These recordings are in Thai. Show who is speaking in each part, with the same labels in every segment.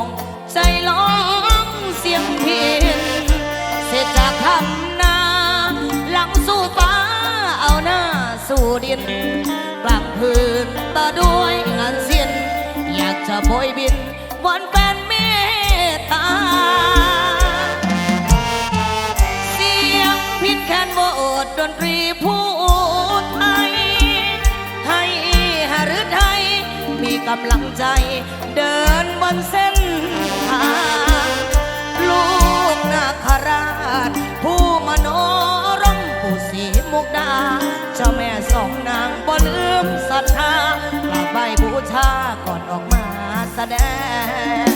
Speaker 1: งใจร้องเสียงพินเสร็จจากทำนาหลังสู่ฟ้าเอาหน้าสู่ดินกลางคืนต่อด้วยงานสิ้นอยากจะโบยบินวอนแฟนเมตตา เสียงพินแคนโบดดนตรีพู กำลังใจ เดินบนเส้นทางลูกนาคราช ผู้มโนรมผู้สีมุกดา เจ้าแม่สองนางบ่ลืมศรัทธากราบไหว้บูชาก่อนออกมาแสดง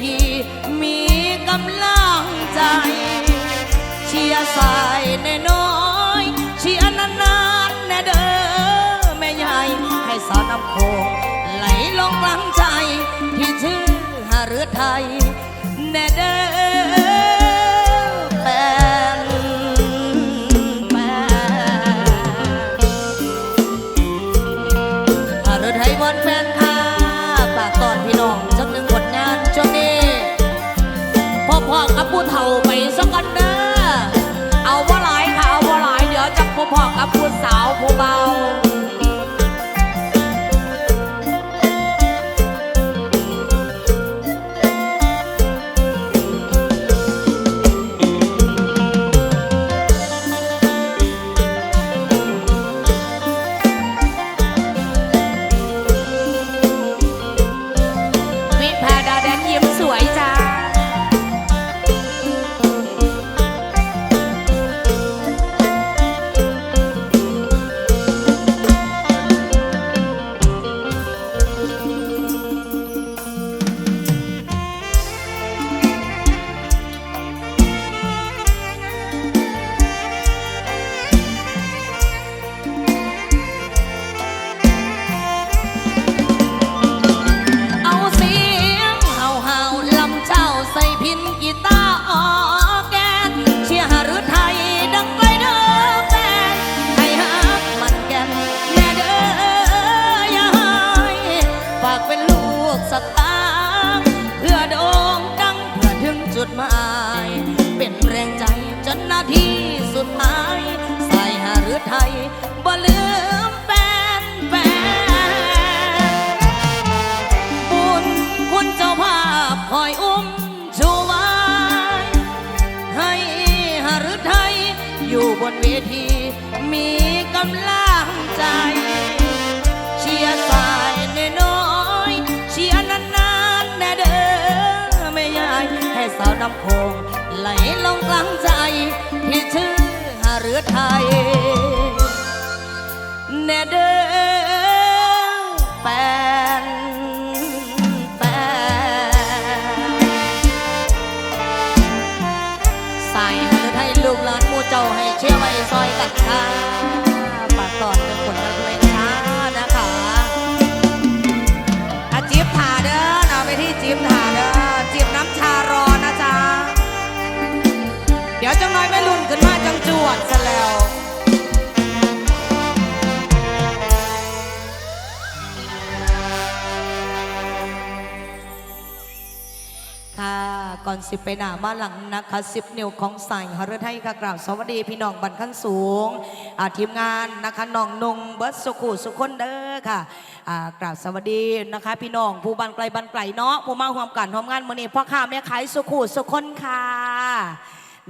Speaker 1: ทีมีกำลังใจ เชียร์สายแน่น้อย เชียร์นานๆแน่เด้อแม่ใหญ่ให้สาวน้ำโขงไหลลงกลางใจ ที่ชื่อหฤทัยแน่เด้อ ส่หฤทัยบ่ลื หฤทัยแน่เด้อแฟนแฟนส่ให้ไทยลูกหลานมูเจ้าให้เชื่อไว้ซอยกันค่ะปากตอนเป็นคนละด้วยค่ะนะคะอาจีบถาเด้อเอาไปที่จีบถาเด้อจีบน้ำชารอนะจ๊ะเดี๋ยวจังน้อยไม่รุ่นขึ้นมาจังจวดซ ก่อนสิบไปหนามาหลังนะคะสิบนิ้วของใส่ฮารุไทยค่ะกล่าวสวัสดีพี่น้องบันขั้นสูงอาทีมงานนะคะน้องนงเบิร์ตสุขุสุขคนเด้อค่ะกล่าวสวัสดีนะคะ พี่น้องผู้บันไกลบันไกลเนาะผู้มาร่วมกันร่วมงานมือนี้พ่อค้าแม่ขายสุขุสุขคนค่ะ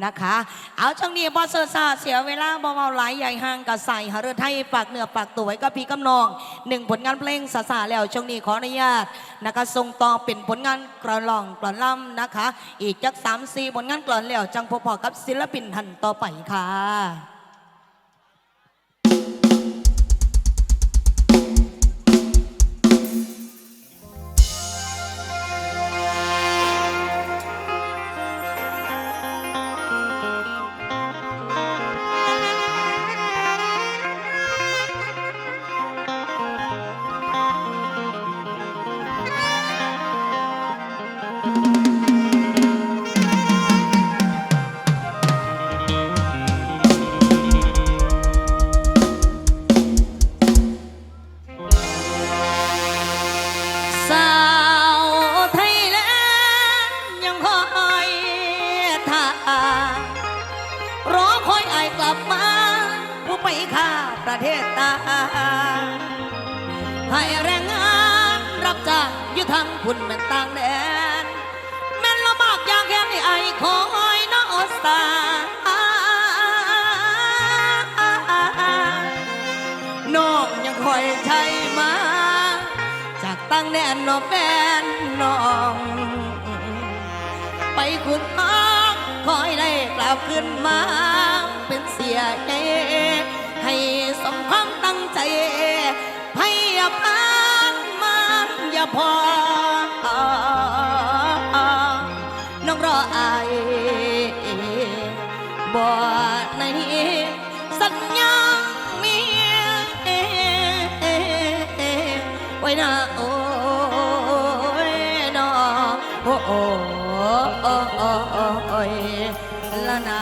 Speaker 1: นะคะ เอาช่องนี้บอสเซอร์ซาเสียเวลาบอเมาหลายใหญ่ห่างกับใส่ฮาเรือไทยปากเหนือปากตัวไว้ก็พี่กำนองหนึ่งผลงานเพลงสาสาแล้วช่องนี้ขออนุญาตนะคะทรงต่อเป็นผลงานกระลองกระล่ำนะคะ อีกจักสามสี่ผลงานกลอนแล้วจังพอๆกับศิลปินท่านต่อไปค่ะ คุมันต่างแดน แม่นละมากอย่างแค่ไอ้คอยน้องสตาน้องยังคอยใช้มา จากต่างแดนน้อแฟนน้อง ไปคุณอ้องคอยได้กลับขึ้นมา เป็นเสียใจ ให้สมความตั้งใจใพยาบาลมันอย่าพอ ยนะโอ้ยนอโอโอ้ยละนา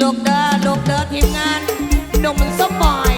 Speaker 1: ลูกเด้อลูกเด้อทีมงานหนุ่มสมบอย